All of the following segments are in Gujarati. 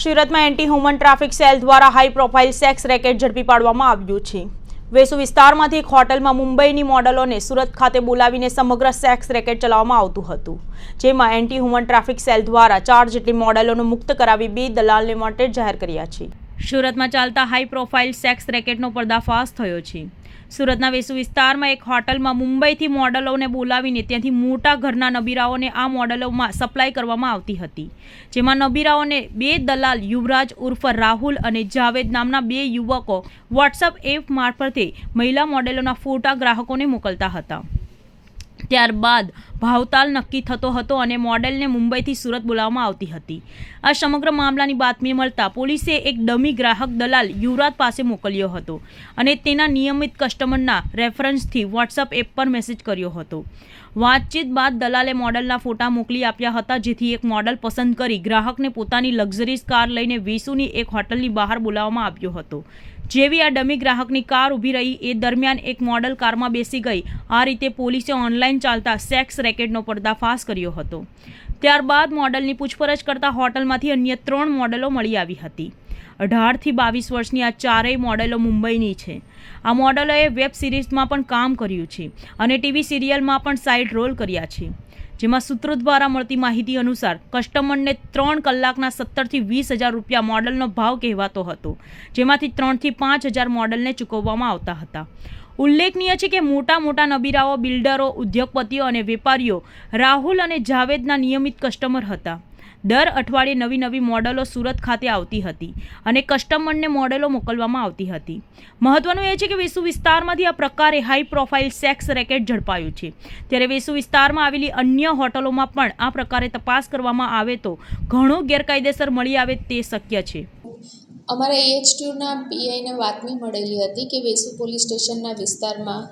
સુરતમાં એન્ટી હ્યુમન ટ્રાફિક સેલ દ્વારા હાઈ પ્રોફાઇલ સેક્સ રેકેટ ઝડપી પાડવામાં આવ્યું છે. વેસુ વિસ્તારમાંથી એક હોટલમાં મુંબઈની મોડલોને સુરત ખાતે બોલાવીને સમગ્ર સેક્સ રેકેટ ચલાવવામાં આવતું હતું, જેમાં એન્ટી હ્યુમન ટ્રાફિક સેલ દ્વારા ચાર જેટલી મોડલોને મુક્ત કરાવી બે દલાલને વોન્ટેડ જાહેર કર્યા છે. સુરતમાં ચાલતા હાઈ પ્રોફાઇલ સેક્સ રેકેટનો પર્દાફાશ થયો છે. સુરતના વેસુ વિસ્તારમાં એક હોટલમાં મુંબઈથી મોડલોને બોલાવીને ત્યાંથી મોટા ઘરના નબીરાઓને આ મોડલોમાં સપ્લાય કરવામાં આવતી હતી. જેમાં નબીરાઓને બે દલાલ યુવરાજ ઉર્ફ રાહુલ અને જાવેદ નામના બે યુવકો વોટ્સઅપ એપ મારફતે મહિલા મોડેલોના ફોટા ગ્રાહકોને મોકલતા હતા. ત્યારબાદ ભાવતાલ નક્કી થતો હતો અને મોડેલને મુંબઈથી સુરત બોલાવવામાં આવતી હતી. આ સમગ્ર મામલાની બાતમી મળતા પોલીસે એક ડમી ગ્રાહક દલાલ યુવરાજ પાસે મોકલ્યો હતો અને તેના નિયમિત કસ્ટમરના રેફરન્સથી વોટ્સઅપ એપ પર મેસેજ કર્યો હતો. વાતચીત બાદ દલાલે મોડલના ફોટા મોકલી આપ્યા હતા, જેથી એક મોડલ પસંદ કરી ગ્રાહકને પોતાની લક્ઝરીઝ કાર લઈને વેસુની એક હોટલની બહાર બોલાવવામાં આવ્યો હતો. જેવી આ ડમી ગ્રાહકની કાર ઊભી રહી, એ દરમિયાન એક મોડલ કારમાં બેસી ગઈ. આ રીતે પોલીસે ઓનલાઈન ચાલતા સેક્સ રેકેટનો પર્દાફાશ કર્યો હતો. ત્યારબાદ મોડલની પૂછપરછ કરતા હોટલમાંથી અન્ય ત્રણ મોડલો મળી આવી હતી. અઢારથી બાવીસ વર્ષની આ ચારેય મોડેલો મુંબઈની છે. આ મોડલોએ વેબ સિરીઝમાં પણ કામ કર્યું છે અને ટીવી સિરિયલમાં પણ સાઇડ રોલ કર્યા છે. જેમાં સૂત્રો દ્વારા મળતી માહિતી અનુસાર કસ્ટમરને ત્રણ કલાકના સત્તરથી વીસ હજાર રૂપિયા મોડલનો ભાવ કહેવાતો હતો, જેમાંથી ત્રણથી પાંચ હજાર મોડલને ચૂકવવામાં આવતા હતા. ઉલ્લેખનીય છે કે મોટા મોટા નબીરાઓ, બિલ્ડરો, ઉદ્યોગપતિઓ અને વેપારીઓ રાહુલ અને જાવેદના નિયમિત કસ્ટમર હતા. દર અઠવાડિયે નવી નવી મોડલો સુરત ખાતે આવતી હતી અને કસ્ટમરને મોડેલો મોકલવામાં આવતી હતી. મહત્વનું એ છે કે વેસુ વિસ્તારમાંથી આ પ્રકારે હાઈ પ્રોફાઇલ સેક્સ રેકેટ ઝડપાયું છે. ત્યારે વેસુ વિસ્તારમાં આવેલી અન્ય હોટલોમાં પણ આ પ્રકારે તપાસ કરવામાં આવે તો ઘણો ગેરકાયદેસર મળી આવે તે શક્ય છે. અમારા એચ ટુના પીઆઈને બાતમી મળેલી હતી કે વેસુ પોલીસ સ્ટેશનના વિસ્તારમાં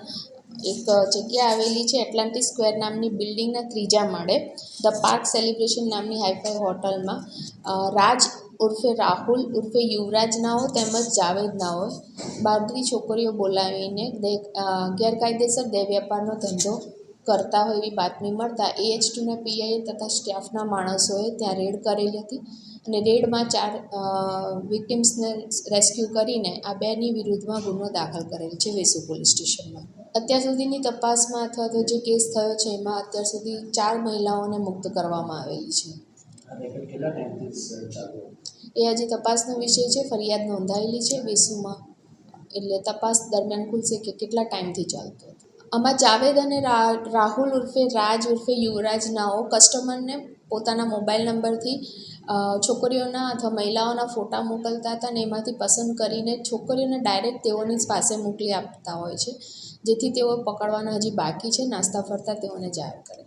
એક જગ્યા આવેલી છે એટલાન્ટિક સ્ક્વેર નામની બિલ્ડિંગના ત્રીજા માળે. ધ પાર્ક સેલિબ્રેશન નામની હાઈફાઈ હોટલમાં. રાજ ઉર્ફે રાહુલ ઉર્ફે યુવરાજનાઓ તેમજ જાવેદનાઓ બહારથી છોકરીઓ બોલાવીને ગેરકાયદેસર દેહ વેપારનો ધંધો કરતા હોય એવી બાતમી મળતા એએચ ટુના પીઆઈએ તથા સ્ટાફના માણસોએ ત્યાં રેડ કરેલી હતી અને રેડમાં ચાર વિક્ટિમ્સને રેસ્ક્યુ કરીને આ બેની વિરુદ્ધમાં ગુનો દાખલ કરેલ છે વેસુ પોલીસ સ્ટેશનમાં. અત્યાર સુધીની તપાસમાં અથવા તો જે કેસ થયો છે એમાં અત્યાર સુધી ચાર મહિલાઓને મુક્ત કરવામાં આવેલી છે. એ હજી તપાસનો વિષય છે ફરિયાદ નોંધાયેલી છે વેસુમાં. એટલે તપાસ દરમિયાન ખુલશે કે કેટલા ટાઈમથી ચાલતો આમાં જાવેદ અને રાહુલ ઉર્ફે રાજ ઉર્ફે યુવરાજ નાઓ કસ્ટમરને પોતાના મોબાઈલ નંબરથી છોકરીઓના અથવા મહિલાઓના ફોટા મોકલતા હતા અને એમાંથી પસંદ કરીને છોકરીઓને ડાયરેક્ટ તેઓની પાસે મોકલી આપતા હોય છે. જેથી તેઓ પકડવાના હજી બાકી છે, નાસ્તા ફરતા તેઓને જાહેર કરે.